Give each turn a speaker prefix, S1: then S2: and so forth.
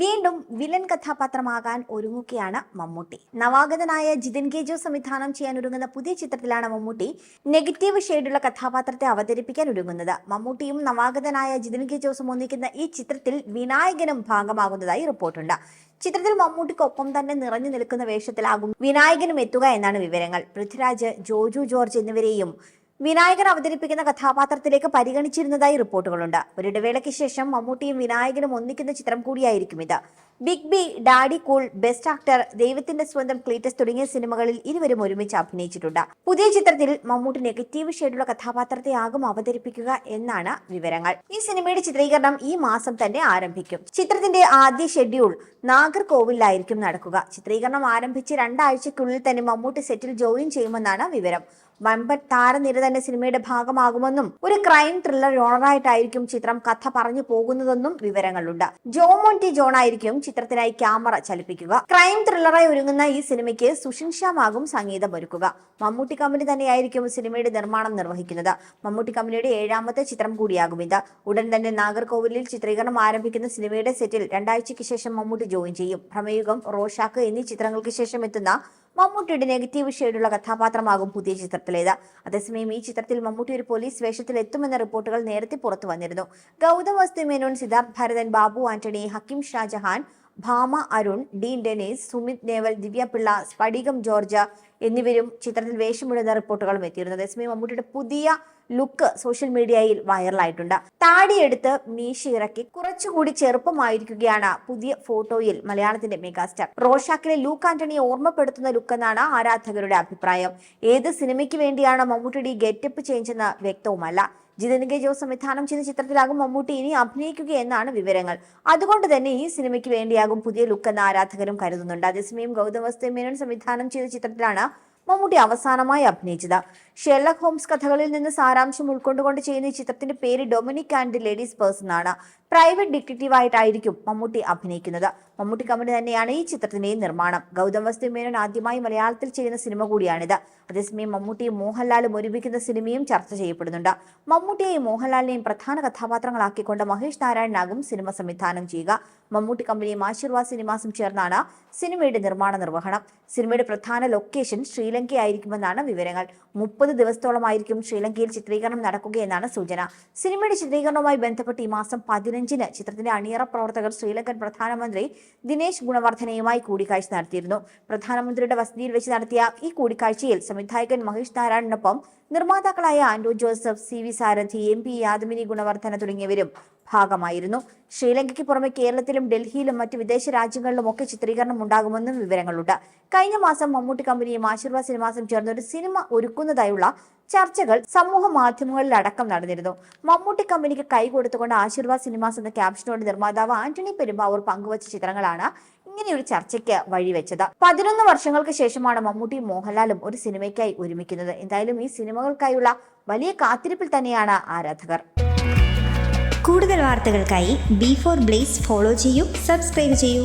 S1: വീണ്ടും വില്ലൻ കഥാപാത്രമാകാൻ ഒരുങ്ങുകയാണ് മമ്മൂട്ടി. നവാഗതനായ ജിതിൻ കെ ജോ സംവിധാനം ചെയ്യാൻ ഒരുങ്ങുന്ന പുതിയ ചിത്രത്തിലാണ് മമ്മൂട്ടി നെഗറ്റീവ് ഷെയ്ഡുള്ള കഥാപാത്രത്തെ അവതരിപ്പിക്കാൻ ഒരുങ്ങുന്നത്. മമ്മൂട്ടിയും നവാഗതനായ ജിതിൻ കെ ജോസും ഒന്നിക്കുന്ന ഈ ചിത്രത്തിൽ വിനായകനും ഭാഗമാകുന്നതായി റിപ്പോർട്ടുണ്ട്. ചിത്രത്തിൽ മമ്മൂട്ടിക്കൊപ്പം തന്നെ നിറഞ്ഞു നിൽക്കുന്ന വേഷത്തിലാകും വിനായകനും എത്തുക എന്നാണ് വിവരങ്ങൾ. പൃഥ്വിരാജ് ജോജു ജോർജ് എന്നിവരെയും വിനായകൻ അവതരിപ്പിക്കുന്ന കഥാപാത്രത്തിലേക്ക് പരിഗണിച്ചിരുന്നതായി റിപ്പോർട്ടുകളുണ്ട്. ഒരിടവേളയ്ക്ക് ശേഷം മമ്മൂട്ടിയും വിനായകനും ഒന്നിക്കുന്ന ചിത്രം കൂടിയായിരിക്കും ഇത്. Big B daddy cool best actor ദൈവത്തിന്റെ സ്വന്തം ക്ലീറ്റസ് തുടങ്ങിയ സിനിമകളിൽ ഇരുവരും ഒരുമിച്ച് അഭിനയിച്ചിട്ടുണ്ട്. പുതിയ ചിത്രത്തിൽ മമ്മൂട്ടി നെഗറ്റീവ് ഷെയ്ഡുള്ള കഥാപാത്രത്തെ ആകും അവതരിപ്പിക്കുക എന്നാണ് വിവരങ്ങൾ. ഈ സിനിമയുടെ ചിത്രീകരണം ഈ മാസം തന്നെ ആരംഭിക്കും. ചിത്രത്തിന്റെ ആദ്യ ഷെഡ്യൂൾ നാഗർകോവിലായിരിക്കും നടക്കുക. ചിത്രീകരണം ആരംഭിച്ച് രണ്ടാഴ്ചക്കുള്ളിൽ തന്നെ മമ്മൂട്ടി സെറ്റിൽ ജോയിൻ ചെയ്യുമെന്നാണ് വിവരം. വമ്പൻ താരനിര തന്നെ സിനിമയുടെ ഭാഗമാകുമെന്നും ഒരു ക്രൈം ത്രില്ലർ ജോണറായിട്ടായിരിക്കും ചിത്രം കഥ പറഞ്ഞു പോകുന്നതെന്നും വിവരങ്ങളുണ്ട്. ജോമോൻ ടി ജോൺ ആയിരിക്കും ചിത്രത്തിനായി ക്യാമറ ചലിപ്പിക്കുക. ക്രൈം ത്രില്ലറായി ഒരുങ്ങുന്ന ഈ സിനിമയ്ക്ക് സുഷിൻ ശ്യാമാകും സംഗീതം ഒരുക്കുക മമ്മൂട്ടി കമ്പനി തന്നെയായിരിക്കും സിനിമയുടെ നിർമ്മാണം നിർവഹിക്കുന്നത്. മമ്മൂട്ടി കമ്പനിയുടെ ഏഴാമത്തെ ചിത്രം കൂടിയാകും ഇത്. ഉടൻ തന്നെ നാഗർകോവിലിൽ ചിത്രീകരണം ആരംഭിക്കുന്ന സിനിമയുടെ സെറ്റിൽ രണ്ടാഴ്ചയ്ക്ക് ശേഷം മമ്മൂട്ടി ജോയിൻ ചെയ്യും. ഭ്രമയുഗം റോഷാക്ക് എന്നീ ചിത്രങ്ങൾക്ക് ശേഷം എത്തുന്ന മമ്മൂട്ടിയുടെ നെഗറ്റീവ് ഷെയ്ഡുള്ള കഥാപാത്രമാകും പുതിയ ചിത്രത്തിലേത്. അതേസമയം ഈ ചിത്രത്തിൽ മമ്മൂട്ടി ഒരു പോലീസ് വേഷത്തിൽ എത്തുമെന്ന റിപ്പോർട്ടുകൾ നേരത്തെ പുറത്തു വന്നിരുന്നു. ഗൗതം വസ്തു മേനോൻ സിദ്ധാർത്ഥ് ഭരതൻ ബാബു ആന്റണി ഹക്കിം ഷാജഹാൻ ഭാമ അരുൺ ഡീൻ ഡെനീസ് സുമിത് നേവൽ ദിവ്യ പിള്ള സ്ഫടികം ജോർജ് എന്നിവരും ചിത്രത്തിൽ വേഷമിടുന്ന റിപ്പോർട്ടുകളും എത്തിയിരുന്നു. അതേസമയം മമ്മൂട്ടിയുടെ പുതിയ ലുക്ക് സോഷ്യൽ മീഡിയയിൽ വൈറലായിട്ടുണ്ട്. താടിയെടുത്ത് മീശ ഇറക്കി കുറച്ചുകൂടി ചെറുപ്പമായിരിക്കുകയാണ് പുതിയ ഫോട്ടോയിൽ മലയാളത്തിന്റെ മെഗാസ്റ്റാർ. റോഷാക്കിലെ ലൂക്ക് ആന്റണിയെ ഓർമ്മപ്പെടുത്തുന്ന ലുക്ക് എന്നാണ് ആരാധകരുടെ അഭിപ്രായം. ഏത് സിനിമയ്ക്ക് വേണ്ടിയാണ് മമ്മൂട്ടിയുടെ ഗെറ്റപ്പ് ചേഞ്ച് എന്ന് വ്യക്തവുമല്ല. ജിതൻ കെ ജോസ് സംവിധാനം ചെയ്ത ചിത്രത്തിലാകും മമ്മൂട്ടി ഇനി അഭിനയിക്കുക എന്നാണ് വിവരങ്ങൾ. അതുകൊണ്ട് തന്നെ ഈ സിനിമയ്ക്ക് വേണ്ടിയാകും പുതിയ ലുക്ക് എന്ന് ആരാധകരും കരുതുന്നുണ്ട്. അതേസമയം ഗൗതം വസ്തു മേനോൻ സംവിധാനം ചെയ്ത ചിത്രത്തിലാണ് മമ്മൂട്ടി അവസാനമായി അഭിനയിച്ചത്. ഷെർലക് ഹോംസ് കഥകളിൽ നിന്ന് സാരാംശം ഉൾക്കൊണ്ടുകൊണ്ട് ചെയ്യുന്ന ഈ ചിത്രത്തിന്റെ പേര് ഡൊമിനിക് ആൻഡ് ലേഡീസ് പേഴ്സൺ ആണ്. പ്രൈവറ്റ് ഡിറ്റക്റ്റീവായിട്ടായിരിക്കും മമ്മൂട്ടി അഭിനയിക്കുന്നത്. മമ്മൂട്ടി കമ്പനി തന്നെയാണ് ഈ ചിത്രത്തിന്റെയും നിർമ്മാണം. ഗൗതം വസ്തു മേനോൻ ആദ്യമായി മലയാളത്തിൽ ചെയ്യുന്ന സിനിമ കൂടിയാണിത്. അതേസമയം മമ്മൂട്ടിയും മോഹൻലാലും ഒരുമിക്കുന്ന സിനിമയും ചർച്ച ചെയ്യപ്പെടുന്നുണ്ട്. മമ്മൂട്ടിയെയും മോഹൻലാലിനെയും പ്രധാന കഥാപാത്രങ്ങളാക്കിക്കൊണ്ട് മഹേഷ് നാരായണനാകും സിനിമ സംവിധാനം ചെയ്യുക. മമ്മൂട്ടി കമ്പനിയും ആശീർവാദ് സിനിമാസും ചേർന്നാണ് സിനിമയുടെ നിർമ്മാണ നിർവഹണം. സിനിമയുടെ പ്രധാന ലൊക്കേഷൻ ശ്രീലങ്കയായിരിക്കുമെന്നാണ് വിവരങ്ങൾ. മുപ്പത് ദിവസത്തോളമായിരിക്കും ശ്രീലങ്കയിൽ ചിത്രീകരണം നടക്കുകയെന്നാണ് സൂചന. സിനിമയുടെ ചിത്രീകരണവുമായി ബന്ധപ്പെട്ട് ഈ മാസം പതിനഞ്ചിന് ചിത്രത്തിന്റെ അണിയറ പ്രവർത്തകർ ശ്രീലങ്കൻ പ്രധാനമന്ത്രി ദിനേശ് ഗുണവർദ്ധനയുമായി കൂടിക്കാഴ്ച നടത്തിയിരുന്നു. പ്രധാനമന്ത്രിയുടെ വസതിയിൽ വെച്ച് നടത്തിയ ഈ കൂടിക്കാഴ്ചയിൽ സംവിധായകൻ മഹേഷ് നാരായണനൊപ്പം നിർമ്മാതാക്കളായ Anto Joseph C V Sarathy M P Yadamini Gunawardhana തുടങ്ങിയവരും ഭാഗമായിരുന്നു. ശ്രീലങ്കയ്ക്ക് പുറമെ കേരളത്തിലും ഡൽഹിയിലും മറ്റ് വിദേശ രാജ്യങ്ങളിലും ഒക്കെ ചിത്രീകരണം ഉണ്ടാകുമെന്നും വിവരങ്ങളുണ്ട്. കഴിഞ്ഞ മാസം മമ്മൂട്ടി കമ്പനിയും ആശീർവാദ് സിനിമാസും ചേർന്ന് ഒരു സിനിമ ഒരുക്കുന്നതായുള്ള ചർച്ചകൾ സമൂഹ മാധ്യമങ്ങളിൽ അടക്കം നടന്നിരുന്നു. മമ്മൂട്ടി കമ്പനിക്ക് കൈ കൊടുത്തുകൊണ്ട് ആശീർവാദ് സിനിമാസ് എന്ന ക്യാപ്ഷനോട് നിർമ്മാതാവ് ആന്റണി പെരുമ്പാവൂർ പങ്കുവച്ച ചിത്രങ്ങളാണ് ഇങ്ങനെയൊരു ചർച്ചയ്ക്ക് വഴിവെച്ചത്. പതിനൊന്ന് വർഷങ്ങൾക്ക് ശേഷമാണ് മമ്മൂട്ടിയും മോഹൻലാലും ഒരു സിനിമയ്ക്കായി ഒരുമിക്കുന്നത്. എന്തായാലും ഈ സിനിമകൾക്കായുള്ള വലിയ കാത്തിരിപ്പിൽ തന്നെയാണ് ആരാധകർ.
S2: കൂടുതൽ വാർത്തകൾക്കായി ബി ഫോർ ബ്ലേസ് ഫോളോ ചെയ്യൂ സബ്സ്ക്രൈബ് ചെയ്യൂ.